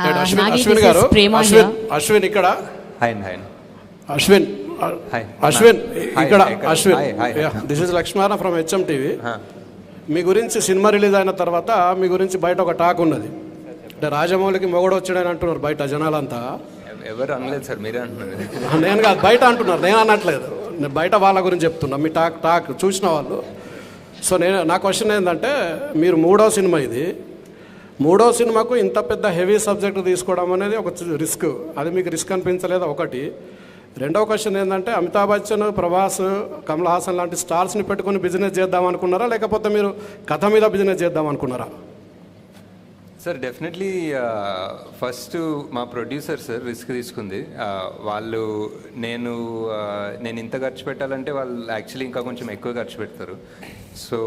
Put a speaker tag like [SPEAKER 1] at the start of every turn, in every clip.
[SPEAKER 1] Uh,
[SPEAKER 2] Ashwin గారు అశ్విన్. అశ్విన్ ఇక్కడ. Ashwin. Ashwin
[SPEAKER 3] Hi,
[SPEAKER 2] ఇక్కడ. Ashwin. This is Lakshmana from HM TV మీ గురించి సినిమా రిలీజ్ అయిన తర్వాత మీ గురించి బయట ఒక టాక్ ఉన్నది. అంటే రాజమౌళికి మొగడు వచ్చాడని అంటున్నారు బయట జనాలంతా.
[SPEAKER 3] ఎవరు అనలేదు సార్ మీరే అంటున్నారు
[SPEAKER 2] నేను కాదు బయట అంటున్నారు నేను అనట్లేదు. నేను బయట వాళ్ళ గురించి చెప్తున్నా మీ టాక్ టాక్ చూసిన వాళ్ళు. సో నేను నా క్వశ్చన్ ఏంటంటే మీరు మూడో సినిమా ఇది. మూడో సినిమాకు ఇంత పెద్ద హెవీ సబ్జెక్ట్ తీసుకోవడం అనేది ఒక రిస్క్. అది మీకు రిస్క్ అనిపించలేదు? ఒకటి. రెండవ క్వశ్చన్ ఏంటంటే అమితాబ్ బచ్చన్ ప్రభాస్ కమల్ హాసన్ లాంటి స్టార్స్ని పెట్టుకొని బిజినెస్ చేద్దాం అనుకున్నారా లేకపోతే మీరు కథ మీద బిజినెస్ చేద్దాం అనుకున్నారా
[SPEAKER 3] సార్ డెఫినెట్లీ ఫస్ట్ మా ప్రొడ్యూసర్ సార్ రిస్క్ తీసుకుంది. Uh, వాళ్ళు నేను uh, నేను ఇంత ఖర్చు పెట్టాలంటే వాళ్ళు యాక్చువల్లీ ఇంకా కొంచెం ఎక్కువ ఖర్చు పెడతారు. సో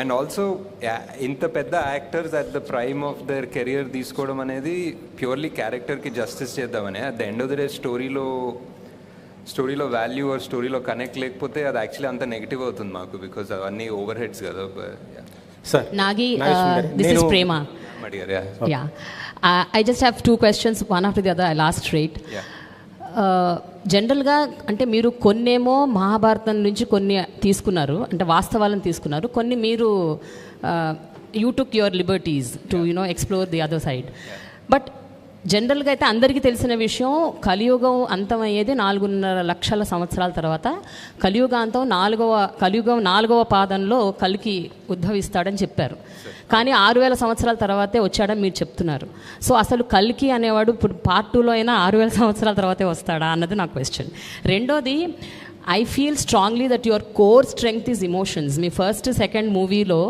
[SPEAKER 3] అండ్ ఆల్సో ఇంత పెద్ద actors at the prime of their career తీసుకోవడం అనేది ప్యూర్లీ క్యారెక్టర్కి జస్టిస్ చేద్దామని. At the end of the day స్టోరీలో స్టోరీలో వాల్యూ ఆర్ స్టోరీలో కనెక్ట్ లేకపోతే అది యాక్చువల్లీ అంత నెగిటివ్ అవుతుంది మాకు బికాజ్ అవన్నీ ఓవర్ హెడ్స్ కదా
[SPEAKER 4] సార్
[SPEAKER 1] Nagi, uh,
[SPEAKER 4] నాగేశ్వరి గారు,
[SPEAKER 3] అడిగారు yeah.
[SPEAKER 1] Yeah. Uh, I just have two questions, one after the other. I'll ask straight.
[SPEAKER 3] Yeah.
[SPEAKER 1] జనరల్గా అంటే మీరు కొన్నేమో మహాభారతం నుంచి కొన్ని తీసుకున్నారు అంటే వాస్తవాలను తీసుకున్నారు కొన్ని మీరు you took your liberties to you know explore the other side but జనరల్గా అయితే అందరికీ తెలిసిన విషయం కలియుగం అంతమయ్యేది నాలుగున్నర లక్షల సంవత్సరాల తర్వాత కలియుగాంతం నాలుగవ కలియుగం నాలుగవ పాదంలో కలికి ఉద్భవిస్తాడని చెప్పారు కానీ ఆరు వేల సంవత్సరాల తర్వాతే వచ్చాడని మీరు చెప్తున్నారు. సో అసలు కల్కి అనేవాడు ఇప్పుడు పార్ట్ టూలో అయినా ఆరు వేల సంవత్సరాల తర్వాతే వస్తాడా అన్నది నా క్వశ్చన్ రెండోది I feel strongly that your core strength is emotions me first second మూవీలో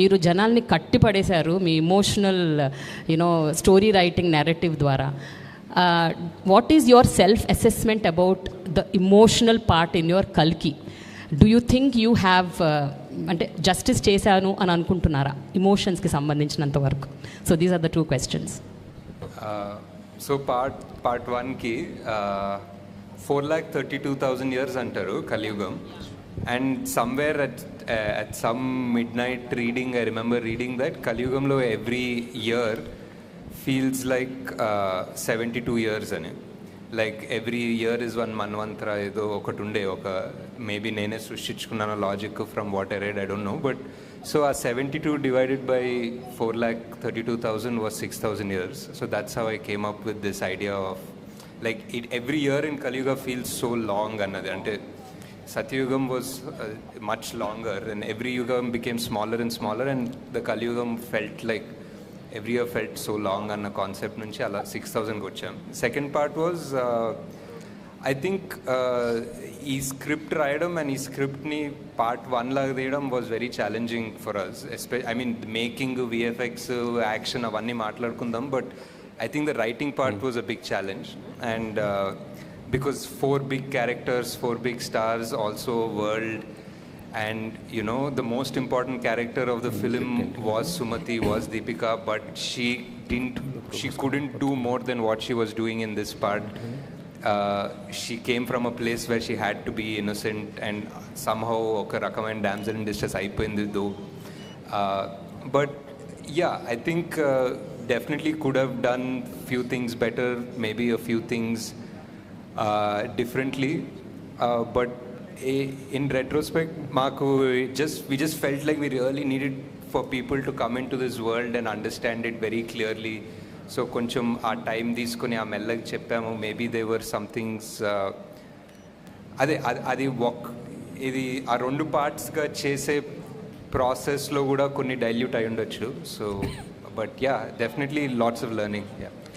[SPEAKER 1] మీరు జనాల్ని కట్టి పడేశారు మీ emotional you know story writing narrative ద్వారా. What is your self assessment about the emotional part in your కల్కి? Do you think you have అంటే justice చేశాను అని అనుకుంటున్నారా? ఇమోషన్స్కి సంబంధించినంత వరకు. So these are the two questions
[SPEAKER 3] so part part వన్కి four lakh thirty two thousand years అంటారు కలియుగం. And somewhere at at some midnight reading I remember reading that కలియుగంలో every year feels like seventy two years అని. Like every year is one మన్వంతర ఏదో ఒకటి ఉండే ఒక maybe నేనే సృష్టించుకున్నాను logic from what I read I don't know but so uh seventy two divided by four lakh thirty two thousand was six thousand years so that's how I came up with this idea of like it every year in Kaliyuga feels so long అన్నది. అంటే సత్యయుగం was much longer and every యుగం became smaller and smaller and the కలియుగం felt like every year felt so long అన్న concept నుంచి అలా six థౌజండ్కి వచ్చాం. Second part was I think ఈ స్క్రిప్ట్ రాయడం అండ్ ఈ స్క్రిప్ట్ని పార్ట్ వన్ లాగా తీయడం was very challenging for us ఎస్పె I mean making VFX action అవన్నీ మాట్లాడుకుందాం but I think the writing part was a big challenge and because four big characters four big stars also world and you know the most important character of the film was Sumati was Deepika but she didn't she couldn't do more than what she was doing in this part. Uh, she came from a place where she had to be innocent and somehow oka and damsel in distress ayipoyindidu uh, but yeah i think uh, definitely could have done few things better maybe a few things uh, differently. Uh, but in retrospect మాకు just we just felt like we really needed for people to come in to this world and understand it very clearly so కొంచెం ఆ time తీసుకుని ఆ మెల్లకి చెప్పాము. Maybe దేవర్ somethings అదే అది అది వక్ ఇది ఆ రెండు పార్ట్స్గా చేసే ప్రాసెస్లో కూడా కొన్ని డైల్యూట్ అయి ఉండొచ్చు. So but yeah definitely lots of learning yeah